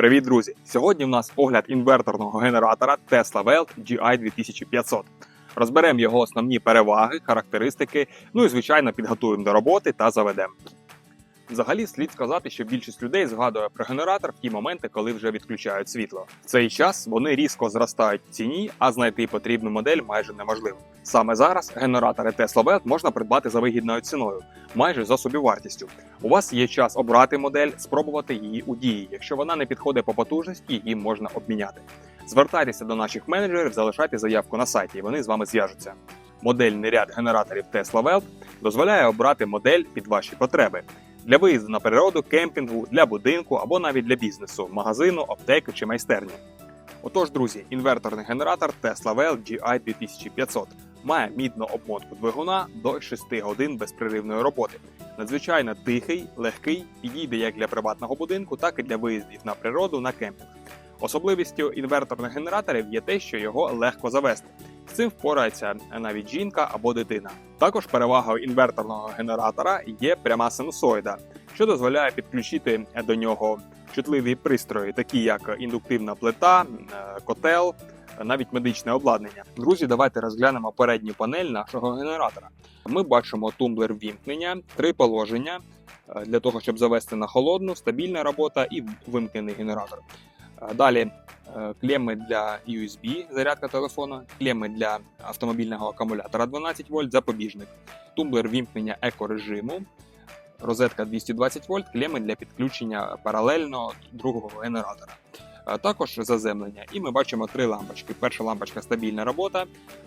Привіт, друзі! Сьогодні в нас огляд інверторного генератора Tesla Welt GI 2500. Розберемо його основні переваги, характеристики, ну і звичайно підготуємо до роботи та заведемо. Взагалі слід сказати, що більшість людей згадує про генератор в ті моменти, коли вже відключають світло. В цей час вони різко зростають в ціні, а знайти потрібну модель майже неможливо. Саме зараз генератори Tesla Welt можна придбати за вигідною ціною, майже за собівартістю. У вас є час обрати модель, спробувати її у дії. Якщо вона не підходить по потужності, її можна обміняти. Звертайтеся до наших менеджерів, залишайте заявку на сайті, і вони з вами зв'яжуться. Модельний ряд генераторів Tesla Welt дозволяє обрати модель під ваші потреби для виїзду на природу, кемпінгу, для будинку або навіть для бізнесу, магазину, аптеки чи майстерні. Отож, друзі, інверторний генератор Tesla Welt GI 2500 має мідну обмотку двигуна до 6 годин безпреривної роботи. Надзвичайно тихий, легкий, підійде як для приватного будинку, так і для виїздів на природу на кемпінг. Особливістю інверторних генераторів є те, що його легко завести. З цим впорається навіть жінка або дитина. Також перевагою інверторного генератора є пряма синусоїда, що дозволяє підключити до нього чутливі пристрої, такі як індуктивна плита, е, котел, навіть медичне обладнання. Друзі, давайте розглянемо передню панель нашого генератора. Ми бачимо тумблер вімкнення, три положення е, для того, щоб завести на холодну, стабільна робота і вимкнений генератор. Е, Далі е, клеми для USB, зарядка телефона, клеми для автомобільного акумулятора 12 вольт, запобіжник, тумблер вімкнення екорежиму, розетка 220 вольт, клеми для підключення паралельно другого генератора. Е, Також заземлення, і ми бачимо три лампочки. Перша лампочка стабільна робота,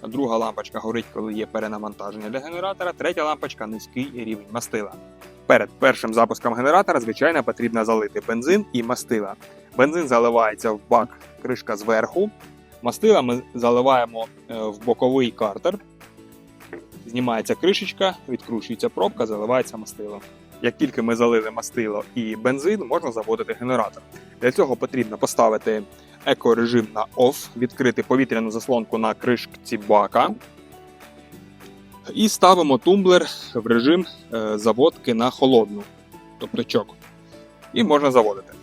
друга лампочка горить, коли є перенавантаження для генератора, третя лампочка низький рівень мастила. Перед першим запуском генератора, звичайно, потрібно залити бензин і мастила. Бензин заливається в бак кришка зверху. Мастила ми заливаємо е, в боковий картер. Знімається кришечка, відкручується пробка, заливається мастило. Як тільки ми залили мастило і бензин, можна заводити генератор. Для цього потрібно поставити екорежим на OFF, відкрити повітряну заслонку на кришці бака. І ставимо тумблер в режим е, заводки на холодну, тобто чок. І можна заводити.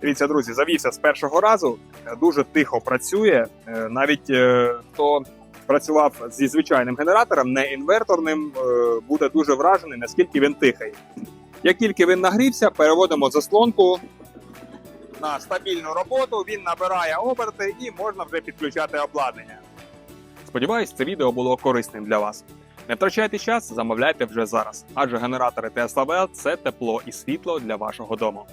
Дивіться, друзі, завівся з першого разу, е, дуже тихо працює. Е, Навіть хто працював зі звичайним генератором, не інверторним, буде дуже вражений, наскільки він тихий. Як тільки він нагрівся, переводимо заслонку на стабільну роботу, він набирає оберти і можна вже підключати обладнання. Сподіваюсь, це відео було корисним для вас. Не втрачайте час, замовляйте вже зараз, адже генератори Tesla це тепло і світло для вашого дому.